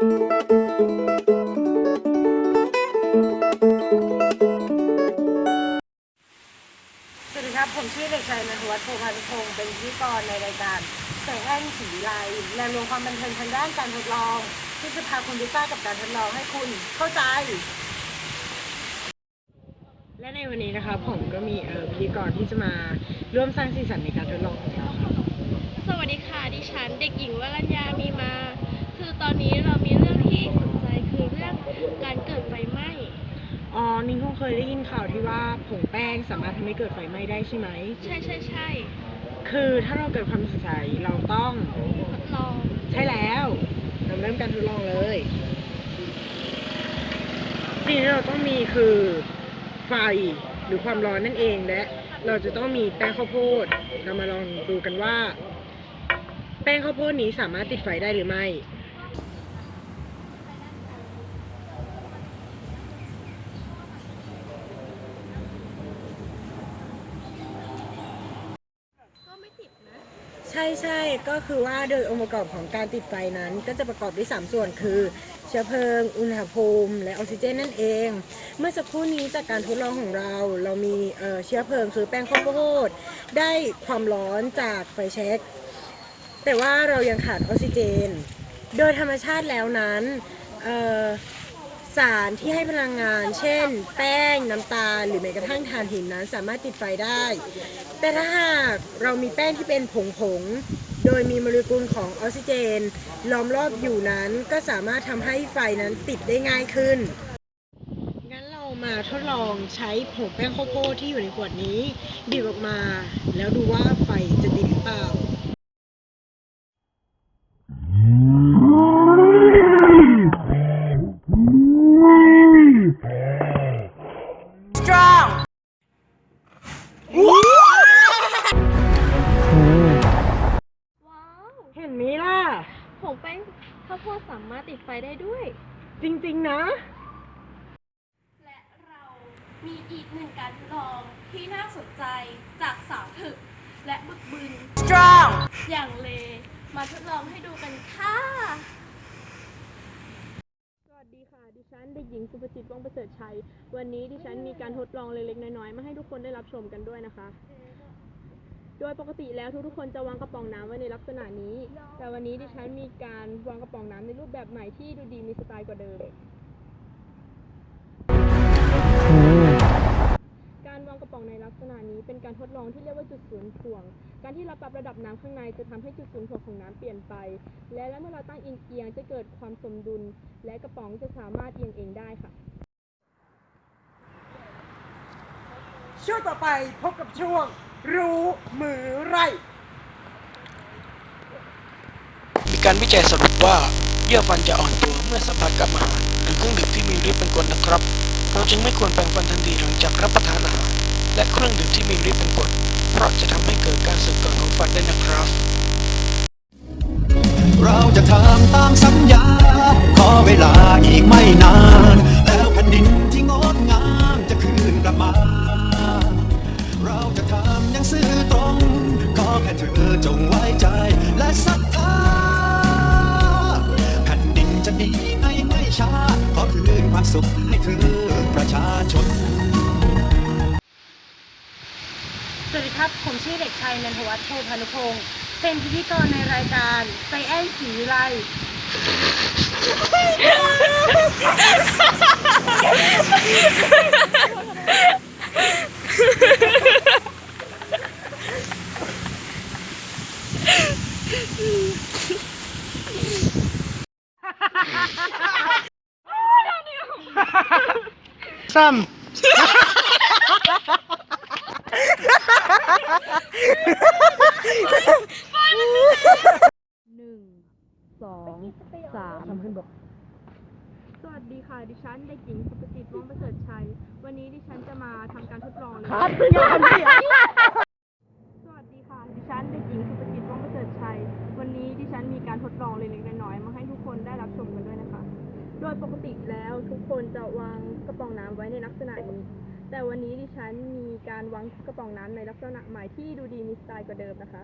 สวัสดีครับ ผมชื่อเด็กชายนทวัฒน์โพพันพงศ์เป็นพิธีกรในรายการใส่แอนสีวิไลแนวรวมความบันเทิงทางด้านการทดลอง ที่จะพาคุณดิต้ากับการทดลองให้คุณเข้าใจ และในวันนี้นะคะผมก็มีเอ่อพิธีกรที่จะมาร่วมสร้างสีสันในการทดลองของเราค่ะสวัสดีค่ะ ดิฉันเด็กหญิงวรัญญามีมา คือตอนนี้เรา ที่สนใจคือเรื่องการเกิดไฟไหม้ อ๋อ นิ้งคงเคยได้ยินข่าวที่ว่าผงแป้งสามารถทำให้เกิดไฟไหม้ได้ใช่ไหม ใช่ใช่ใช่คือถ้าเราเกิดความสงสัยเราต้องทดลอง ใช่แล้วเราเริ่มการทดลองเลยสิ่งที่เราต้องมีคือไฟหรือความร้อนนั่นเองและเราจะต้องมีแป้งข้าวโพด เรามาลองดูกันว่า แป้งข้าวโพดนี้สามารถติดไฟได้หรือไม่ ก็ไม่ติดนะ ใช่ใช่ก็คือว่าโดยองค์ประกอบของการติดไฟนั้น ก็จะประกอบด้วย 3 ส่วนคือ เชื้อเพลิง อุณหภูมิ และออกซิเจนนั่นเอง เมื่อสักครู่นี้จากการทดลองของเรา เรามีเชื้อเพลิงคือแป้งข้าวโพดได้ความร้อนจากไฟแช็กแต่ว่าเรายังขาดออกซิเจน โดยธรรมชาติแล้วนั้นเสารที่ให้พลังงาน เช่น แป้งน้ำตาล หรือแม้กระทั่งถ่านหินนั้นสามารถติดไฟได้ แต่ถ้าหากเรามีแป้งที่เป็นผงผงๆโดยมีโมเลกุลของออกซิเจน ล้อมรอบอยู่นั้นก็สามารถทำให้ไฟนั้นติดได้ง่ายขึ้น งั้นเรามาทดลองใช้ผงแป้งข้าวโพดที่อยู่ในขวดนี้ บีบออกมา แล้วดูว่าไฟจะติดหรือเปล่า โพดสามารถติดไฟได้ด้วย จริง ๆ นะ และเรามีอีกหนึ่งการทดลองที่น่าสนใจจากสาวถึก และบึกบึนอย่างเล มาทดลองให้ดูกันค่ะ สวัสดีค่ะ ดิฉันเด็กหญิงสุภจิตว่องประเสริฐชัย วันนี้ดิฉันมีการทดลองเล็กๆน้อยๆ มาให้ทุกคนได้รับชมกันด้วยนะคะ โดยปกติแล้วทุกๆคนจะวางกระป๋องน้ำไว้ในลักษณะนี้ แต่วันนี้ดิฉันมีการวางกระป๋องน้ำในรูปแบบใหม่ที่ดูดีมีสไตล์กว่าเดิม การวางกระป๋องในลักษณะนี้เป็นการทดลองที่เรียกว่าจุดศูนย์ถ่วง การที่เราปรับระดับน้ำข้างในจะทำให้จุดศูนย์ถ่วงของน้ำเปลี่ยนไป และและเมื่อเราตั้งเอียงๆจะเกิดความสมดุล และกระป๋องจะสามารถเอียงเองได้ค่ะ ช่วงต่อไปพบกับช่วง รู้มือไร มีการวิจัยสรุปว่าเยื่อฟันจะอ่อนตัวเมื่อสัมผัสกับอาหารหรือเครื่องดื่มที่มีฤทธิ์เป็นกรดนะครับ เราจึงไม่ควรแปรงฟันทันทีหลังจากรับประทานอาหาร และเครื่องดื่มที่มีฤทธิ์เป็นกรดเพราะจะทำให้เกิดการสึกก่อนของฟันได้นะครับ เราจะทำตามสัญญา ขอเวลาอีกไม่นาน แล้วแผ่นดินที่งดงามจะคืนกลับมาเรา ขอแค่เธอจงไว้ใจ และศรัทธาแผ่นดินจะดีให้ไม่ช้าขอคืนความสุขให้เธอประชาชน สวัสดีครับ ผมชื่อเด็กชายนันทวัฒน์โพพานุพงศ์เป็นพิธีกรในรายการไซแอนสีวิไล ซ้ำหนึ่งสองสามทำขึ้นบอกสวัสดีค่ะ ดิฉันเด็กหญิงสุภจิตว่องประเสริฐชัย วันนี้ดิฉันจะมาทำการทดลองเลยครับงาน ฉันมีการทดลองเล็กๆน้อยๆมาให้ทุกคนได้รับชมกันด้วยนะคะ โดยปกติแล้วทุกคนจะวางกระป๋องน้ำไว้ในลักษณะนี้ แต่วันนี้ดิฉันมีการวางกระป๋องน้ำในลักษณะใหม่ที่ดูดีมีสไตล์กว่าเดิมนะคะ